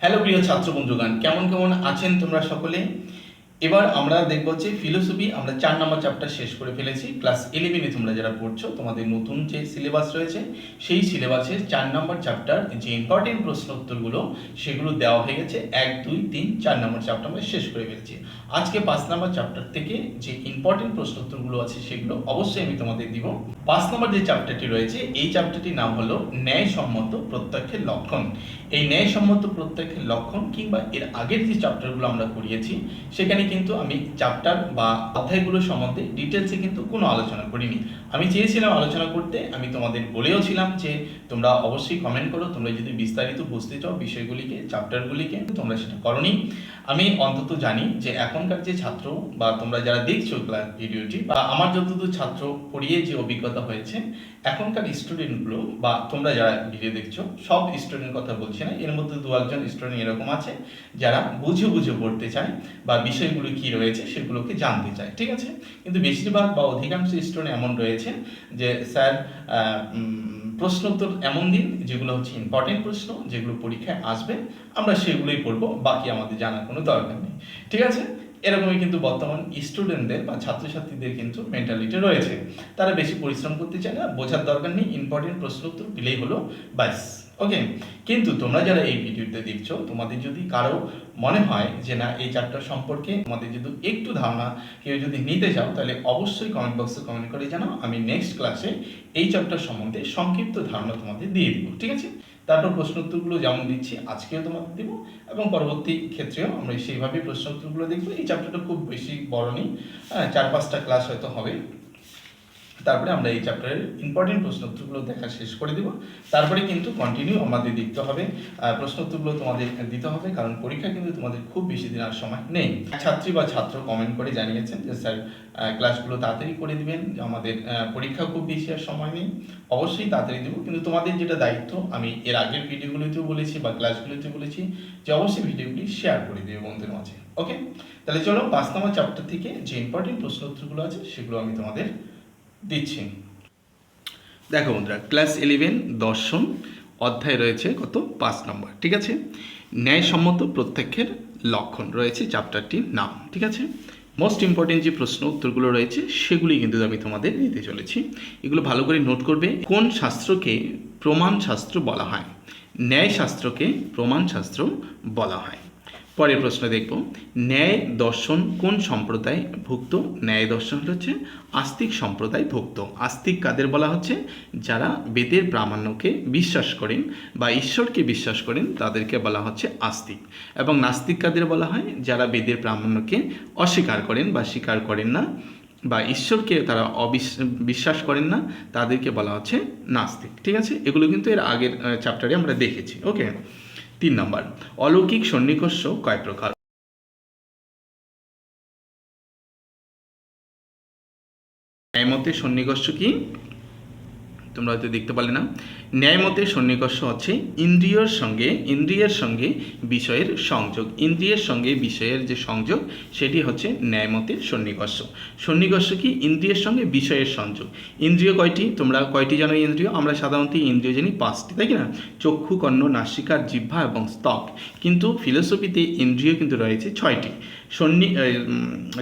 Hello প্রিয় ছাত্র বন্ধুগান কেমন কেমন আছেন তোমরা সকলে? এবার আমরা দেখব যে ফিলোসফি আমরা চার নম্বর চ্যাপ্টার শেষ করে ফেলেছি। ক্লাস ইলেভেনে তোমরা যারা পড়ছো, তোমাদের নতুন যে সিলেবাস রয়েছে, সেই সিলেবাসের চার নম্বর চ্যাপ্টার যে ইম্পর্টেন্ট প্রশ্ন উত্তরগুলো সেগুলো দেওয়া হয়ে গেছে। এক, দুই, তিন, চার নম্বর চ্যাপ্টার আমরা শেষ করে ফেলেছি। আজকে পাঁচ নম্বর চ্যাপ্টার থেকে যে ইম্পর্টেন্ট প্রশ্ন উত্তরগুলো আছে, সেগুলো অবশ্যই আমি তোমাদের দিব। পাঁচ নম্বর যে চ্যাপ্টারটি রয়েছে, এই চ্যাপ্টারটির নাম হলো ন্যায়সম্মত প্রত্যক্ষের লক্ষণ। এই ন্যায়সম্মত প্রত্যক্ষের লক্ষণ কিংবা এর আগের যে চ্যাপ্টারগুলো আমরা করিয়েছি সেখানে কিন্তু আমি চ্যাপ্টার বা অধ্যায়গুলো সম্বন্ধে ডিটেলসে কিন্তু কোনো আলোচনা করিনি। আমি চেয়েছিলাম আলোচনা করতে, আমি তোমাদের বলেও ছিলাম যে তোমরা অবশ্যই কমেন্ট করো, তোমরা যদি বিস্তারিত বুঝতে চাও বিষয়গুলিকে চ্যাপ্টারগুলিকে তোমরা সেটা করনি। আমি অন্তত জানি যে এখনকার যে ছাত্র বা তোমরা যারা দেখছ ভিডিওটি বা আমার যতদূর ছাত্র পড়িয়ে যে অভিজ্ঞতা হয়েছে এখনকার স্টুডেন্টগুলো বা তোমরা যারা ভিডিও দেখছ সব স্টুডেন্ট কথা বলছি না। এর মধ্যে দু একজন স্টুডেন্ট এরকম আছে যারা বুঝে বুঝে পড়তে চায় বা বিষয়গুলো কি রয়েছে সেগুলোকে জানতে চায় ঠিক আছে? কিন্তু বেশিরভাগ বা অধিকাংশ স্টুডেন্ট এমন রয়েছে যে স্যার আহ, উম, প্রশ্ন উত্তর এমন দিন যেগুলো হচ্ছে ইম্পর্টেন্ট প্রশ্ন যেগুলো পরীক্ষায় আসবে আমরা সেগুলোই পড়ব বাকি আমাদের জানার কোনো দরকার নেই ঠিক আছে? এরকমই কিন্তু বর্তমান স্টুডেন্টদের বা ছাত্রছাত্রীদের কিন্তু মেন্টালিটি রয়েছে। তারা বেশি পরিশ্রম করতে চায় না, বোঝার দরকার নেই ইম্পর্টেন্ট প্রশ্ন উত্তর দিলেই হলো, ব্যাস। ওকে কিন্তু তোমরা যারা এই ভিডিওতে দেখছ তোমাদের যদি কারও মনে হয় যে না এই চ্যাপ্টার সম্পর্কে তোমাদের যদি একটু ধারণা কেউ যদি নিতে চাও তাহলে অবশ্যই কমেন্ট বক্সে কমেন্ট করে জানাও। আমি নেক্সট ক্লাসে এই চ্যাপ্টার সম্বন্ধে সংক্ষিপ্ত ধারণা তোমাদের দিয়ে দিব ঠিক আছে? তারপর প্রশ্ন উত্তরগুলো যেমন দিচ্ছি আজকেও তোমাদের দেবো এবং পরবর্তী ক্ষেত্রেও আমরা সেইভাবেই প্রশ্ন উত্তরগুলো দেখব। এই চ্যাপ্টারটা খুব বেশি বড় নেই হ্যাঁ, চার পাঁচটা ক্লাস হয়তো হবে। তারপরে আমরা এই চ্যাপ্টারের ইম্পর্টেন্ট প্রশ্ন উত্তরগুলো দেখা শেষ করে দেব। তারপরে কিন্তু কন্টিনিউ আমাদের দেখতে হবে। প্রশ্ন উত্তরগুলো তোমাদের দিতে হবে, কারণ পরীক্ষা কিন্তু তোমাদের খুব বেশি দিন আর সময় নেই। ছাত্রী বা ছাত্র কমেন্ট করে জানিয়েছেন যে, স্যার ক্লাসগুলো তাড়াতাড়ি করে দিবেন, আমাদের পরীক্ষা খুব বেশি আর সময় নেই। অবশ্যই তাড়াতাড়ি দেবো। কিন্তু তোমাদের যেটা দায়িত্ব, আমি এর আগের ভিডিওগুলোতেও বলেছি বা ক্লাসগুলোতেও বলেছি যে, অবশ্যই ভিডিওগুলি শেয়ার করে দেবে বন্ধুদের মাঝে। ওকে তাহলে চলো পাঁচ নম্বর চ্যাপ্টার থেকে যে ইম্পর্টেন্ট প্রশ্ন উত্তরগুলো আছে, সেগুলো আমি তোমাদের দিচ্ছি। দেখো বন্ধুরা ক্লাস ইলেভেন দর্শন অধ্যায় রয়েছে কত? পাঁচ নম্বর, ঠিক আছে? ন্যায়সম্মত প্রত্যক্ষের লক্ষণ রয়েছে চ্যাপ্টারটির নাম, ঠিক আছে? মোস্ট ইম্পর্টেন্ট যে প্রশ্ন উত্তরগুলো রয়েছে, সেগুলি কিন্তু আমি তোমাদের দিতে চলেছি। এগুলো ভালো করে নোট করবে। কোন শাস্ত্রকে প্রমাণ শাস্ত্র বলা হয়? ন্যায় শাস্ত্রকে প্রমাণ শাস্ত্র বলা হয়। পরের প্রশ্ন দেখব। ন্যায় দর্শন কোন সম্প্রদায় ভুক্ত ন্যায় দর্শন হচ্ছে আস্তিক সম্প্রদায় ভুক্ত আস্তিক কাদের বলা হচ্ছে? যারা বেদের প্রামাণ্যকে বিশ্বাস করেন বা ঈশ্বরকে বিশ্বাস করেন, তাদেরকে বলা হচ্ছে আস্তিক। এবং নাস্তিক কাদের বলা হয়? যারা বেদের প্রামাণ্যকে অস্বীকার করেন বা স্বীকার করেন না বা ঈশ্বরকে তারা বিশ্বাস করেন না, তাদেরকে বলা হচ্ছে নাস্তিক। ঠিক আছে? এগুলো কিন্তু এর আগের চ্যাপ্টারে আমরা দেখেছি। ওকে তিন নম্বর অলৌকিক সন্নিকর্ষ কয় প্রকার। এই মতে সন্নিকর্ষ কি? তোমরা হয়তো দেখতে পারলে না। ন্যায়মতে সন্নিকর্ষ হচ্ছে ইন্দ্রিয়র সঙ্গে, ইন্দ্রিয়ের সঙ্গে বিষয়ের সংযোগ। ইন্দ্রিয়ের সঙ্গে বিষয়ের যে সংযোগ, সেটি হচ্ছে ন্যায়মতের সন্নিকর্ষ। সন্নিকর্ষ কি? ইন্দ্রিয়ের সঙ্গে বিষয়ের সংযোগ। ইন্দ্রিয় কয়টি? তোমরা কয়টি জানো ইন্দ্রিয়? আমরা সাধারণত ইন্দ্রিয় জানি পাঁচটি, তাই না? চক্ষু, কর্ণ নাসিকার জিহ্বা এবং স্তক। কিন্তু ফিলোসফিতে ইন্দ্রিয় কিন্তু রয়েছে ছয়টি। সন্নি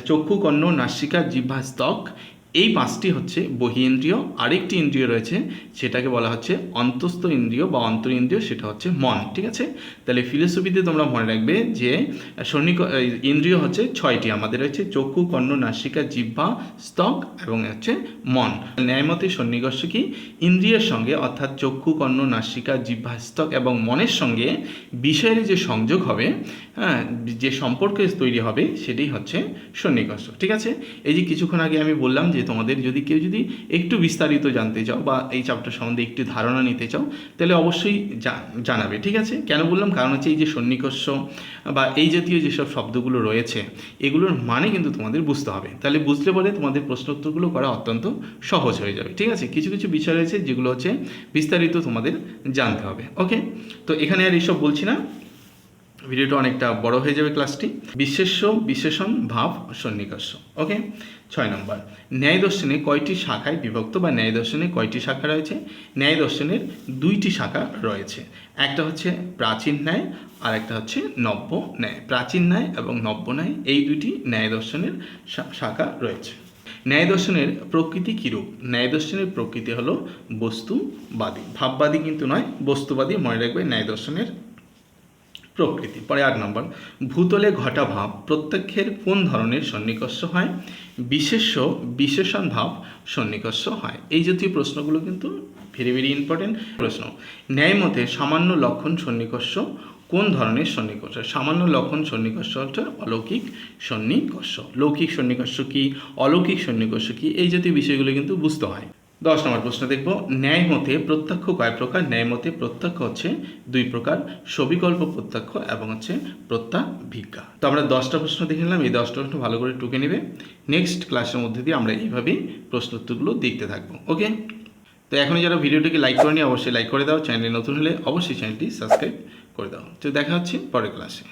চক্ষু, কর্ণ, নাসিকা, জিহ্বা, স্তক এই পাঁচটি হচ্ছে বহি ইন্দ্রিয়, আরেকটি ইন্দ্রিয় রয়েছে, সেটাকে বলা হচ্ছে অন্তস্থ ইন্দ্রিয় বা অন্তর ইন্দ্রিয় সেটা হচ্ছে মন, ঠিক আছে? তাহলে ফিলোসফিতে তোমরা মনে রাখবে যে সন্নিক ইন্দ্রিয় হচ্ছে ছয়টি, আমাদের রয়েছে চক্ষু, কর্ণ, নাসিকা, জিহ্বা, স্তক এবং হচ্ছে মন। ন্যায়মতে সন্নিকর্ষ কি? ইন্দ্রিয়ের সঙ্গে, অর্থাৎ চক্ষু, কর্ণ, নাসিকা, জিহ্বা, স্তক এবং মনের সঙ্গে বিষয়ের যে সংযোগ হবে হ্যাঁ যে সম্পর্ক তৈরি হবে, সেটাই হচ্ছে সন্নিকর্ষ, ঠিক আছে? এই যে কিছুক্ষণ আগে আমি বললাম যে তোমাদের যদি কেউ যদি একটু বিস্তারিত জানতে চাও বা এই চ্যাপ্টার সম্বন্ধে একটু ধারণা নিতে চাও, তাহলে অবশ্যই জানাবে, ঠিক আছে? কেন বললাম? কারণ হচ্ছে এই যে সন্নিকর্ষ বা এই জাতীয় যেসব শব্দগুলো রয়েছে, এগুলোর মানে কিন্তু তোমাদের বুঝতে হবে। তাহলে বুঝলে পরে তোমাদের প্রশ্ন উত্তরগুলো করা অত্যন্ত সহজ হয়ে যাবে, ঠিক আছে? কিছু কিছু বিষয় রয়েছে যেগুলো হচ্ছে বিস্তারিত তোমাদের জানতে হবে ওকে তো এখানে আর এইসব বলছি না। ভিডিওটা অনেকটা বড় হয়ে যাবে ক্লাসটি। বিশেষ্য, বিশেষণ, ভাব, সন্নিকর্ষ, ওকে? ছয় নম্বর। ন্যায় দর্শনে কয়টি শাখায় বিভক্ত বা ন্যায় দর্শনে কয়টি শাখা রয়েছে? ন্যায় দর্শনের দুইটি শাখা রয়েছে। একটা হচ্ছে প্রাচীন ন্যায় আর একটা হচ্ছে নব্য ন্যায়। প্রাচীন ন্যায় এবং নব্য ন্যায়, এই দুইটি ন্যায় দর্শনের শাখা রয়েছে। ন্যায় দর্শনের প্রকৃতি কীরূপ? ন্যায় দর্শনের প্রকৃতি হলো বস্তুবাদী। ভাববাদী কিন্তু নয়, বস্তুবাদী। মনে রাখবে ন্যায় দর্শনের প্রকৃতি। পরে আট নম্বর, ভূতলে ঘটা ভাব প্রত্যক্ষের কোন ধরনের সন্নিকর্ষ হয়? বিশেষ্য, বিশেষণ ভাব সন্নিকর্ষ হয়। এই জাতীয় প্রশ্নগুলো কিন্তু ভেরি ভেরি ইম্পর্টেন্ট প্রশ্ন। ন্যায় মতে সামান্য লক্ষণ সন্নিকর্ষ কোন ধরনের সন্নিকর্ষ? সামান্য লক্ষণ সন্নিকর্ষ হচ্ছে অলৌকিক সন্নিকর্ষ। লৌকিক সন্নিকর্ষ কি? অলৌকিক সন্নিকর্ষ কি? এই জাতীয় বিষয়গুলো কিন্তু বুঝতে হয়। দশ নম্বর প্রশ্ন দেখব, ন্যায় মতে প্রত্যক্ষ কয় প্রকার? ন্যায় মতে প্রত্যক্ষ হচ্ছে দুই প্রকার, সবিকল্প প্রত্যক্ষ এবং হচ্ছে প্রত্যাভিজ্ঞা। তো আমরা দশটা প্রশ্ন দেখে নিলাম, এই দশটা প্রশ্ন ভালো করে টুকে নেবে। নেক্সট ক্লাসের মধ্যে দিয়ে আমরা এইভাবেই প্রশ্ন উত্তরগুলো দেখতে থাকব ওকে তো এখন যারা ভিডিওটিকে লাইক করেনি, অবশ্যই লাইক করে দাও। চ্যানেলে নতুন হলে অবশ্যই চ্যানেলটি সাবস্ক্রাইব করে দাও। তো দেখা হচ্ছে পরের ক্লাসে